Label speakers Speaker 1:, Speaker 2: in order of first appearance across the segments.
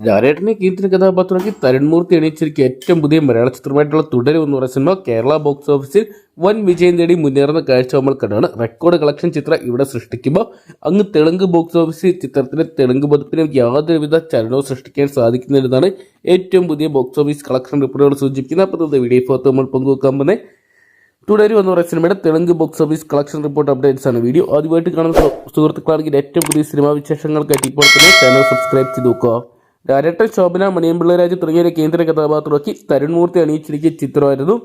Speaker 1: ലാലേട്ടനെ കീർത്തിന് കഥാപാത്രമാക്കി തരുൺമൂർത്തി എണീച്ചിരിക്കുക ഏറ്റവും പുതിയ മലയാള ചിത്രമായിട്ടുള്ള തുടരും എന്ന് പറയുന്ന സിനിമ കേരള ബോക്സ് ഓഫീസിൽ വൻ വിജയം നേടി മുന്നേറുന്ന കാഴ്ച നമ്മൾ കണ്ടാണ്. റെക്കോർഡ് കളക്ഷൻ ചിത്രം ഇവിടെ സൃഷ്ടിക്കുമ്പോൾ അങ്ങ് തെലുങ്ക് ബോക്സ് ഓഫീസിൽ ചിത്രത്തിന് തെലുങ്ക് പതിപ്പിനും യാതൊരുവിധ ചലനവും സൃഷ്ടിക്കാൻ സാധിക്കുന്നില്ലെന്നാണ് ഏറ്റവും പുതിയ ബോക്സ് ഓഫീസ് കളക്ഷൻ റിപ്പോർട്ടുകൾ സൂചിപ്പിക്കുന്നത്. അപ്പോൾ വീഡിയോ ഫോർത്ത് നമ്മൾ പങ്കുവെക്കാൻ പോകുന്നത് തുടരും എന്ന് പറയുന്ന സിനിമയുടെ Telugu box office collection report updates ആണ്. വീഡിയോ ആദ്യമായിട്ട് കാണുന്ന സുഹൃത്തുക്കളാണെങ്കിൽ ഏറ്റവും പുതിയ സിനിമാ വിശേഷങ്ങൾക്കായിട്ട് ഇപ്പോൾ തന്നെ ചാനൽ സബ്സ്ക്രൈബ് ചെയ്ത് നോക്കുക ഡയറക്ടർ ശോഭന മണിയമ്പിള്ള രാജ് തുടങ്ങിയ കേന്ദ്ര കഥാപാത്രമാക്കി തരുൺമൂർത്തി അണിയിച്ചിരിക്കുന്ന ചിത്രമായിരുന്നു.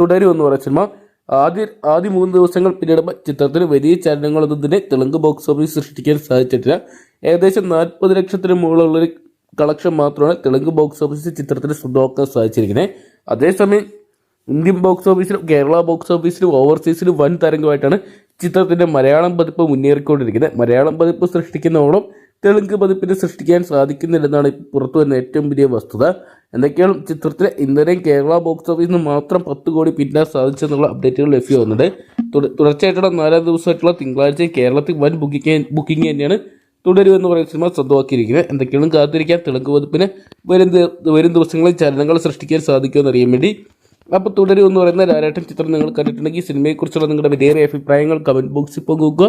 Speaker 1: തുടരും എന്ന് പറയുന്ന സിനിമ. ആദ്യ ആദ്യ മൂന്ന് ദിവസങ്ങൾ പിന്നിടുമ്പോൾ ചിത്രത്തിന് വലിയ ചലനങ്ങളൊന്നും തന്നെ തെലുങ്ക് ബോക്സ് ഓഫീസ് സൃഷ്ടിക്കാൻ സാധിച്ചിട്ടില്ല. ഏകദേശം നാൽപ്പത് ലക്ഷത്തിന് മുകളിലുള്ളൊരു കളക്ഷൻ മാത്രമാണ് തെലുങ്ക് ബോക്സ് ഓഫീസിൽ ചിത്രത്തിന് സ്വന്തമാക്കാൻ സാധിച്ചിരിക്കുന്നത്. അതേസമയം ഇന്ത്യൻ ബോക്സ് ഓഫീസിലും കേരള ബോക്സ് ഓഫീസിലും ഓവർസീസിലും വൻ തരംഗമായിട്ടാണ് ചിത്രത്തിന്റെ മലയാളം പതിപ്പ് മുന്നേറിക്കൊണ്ടിരിക്കുന്നത്. മലയാളം പതിപ്പ് സൃഷ്ടിക്കുന്നതോളം തെലുങ്ക് പതിപ്പിന് സൃഷ്ടിക്കാൻ സാധിക്കുന്നില്ലെന്നാണ് പുറത്തു വരുന്ന ഏറ്റവും വലിയ വസ്തുത. എന്തൊക്കെയാണ് ചിത്രത്തിലെ ഇന്നലെയും കേരള ബോക്സ് ഓഫീസിൽ നിന്ന് മാത്രം പത്ത് കോടി പിന്നാൻ സാധിച്ചെന്നുള്ള അപ്ഡേറ്റുകൾ ലഭ്യമാകുന്നുണ്ട് തുടർച്ചയായിട്ടുള്ള നാലാം ദിവസമായിട്ടുള്ള തിങ്കളാഴ്ച കേരളത്തിൽ വൻ ബുക്കിംഗ് ബുക്കിംഗ് തന്നെയാണ് തുടരുമെന്ന് പറയുന്ന സിനിമ സ്വന്തമാക്കിയിരിക്കുന്നത്. എന്തൊക്കെയാണ് കാത്തിരിക്കാൻ തെലുങ്ക് പതിപ്പിന് വരും വരും ദിവസങ്ങളിൽ ചലനങ്ങൾ സൃഷ്ടിക്കാൻ സാധിക്കുമെന്ന് അറിയാൻ വേണ്ടി. അപ്പോൾ തുടരും എന്ന് പറയുന്ന ലാലേട്ടൻ ചിത്രം നിങ്ങൾ കണ്ടിട്ടുണ്ടെങ്കിൽ സിനിമയെക്കുറിച്ചുള്ള നിങ്ങളുടെ വിലയേറിയ അഭിപ്രായങ്ങൾ കമന്റ് ബോക്സിൽ പങ്കുവെക്കുക.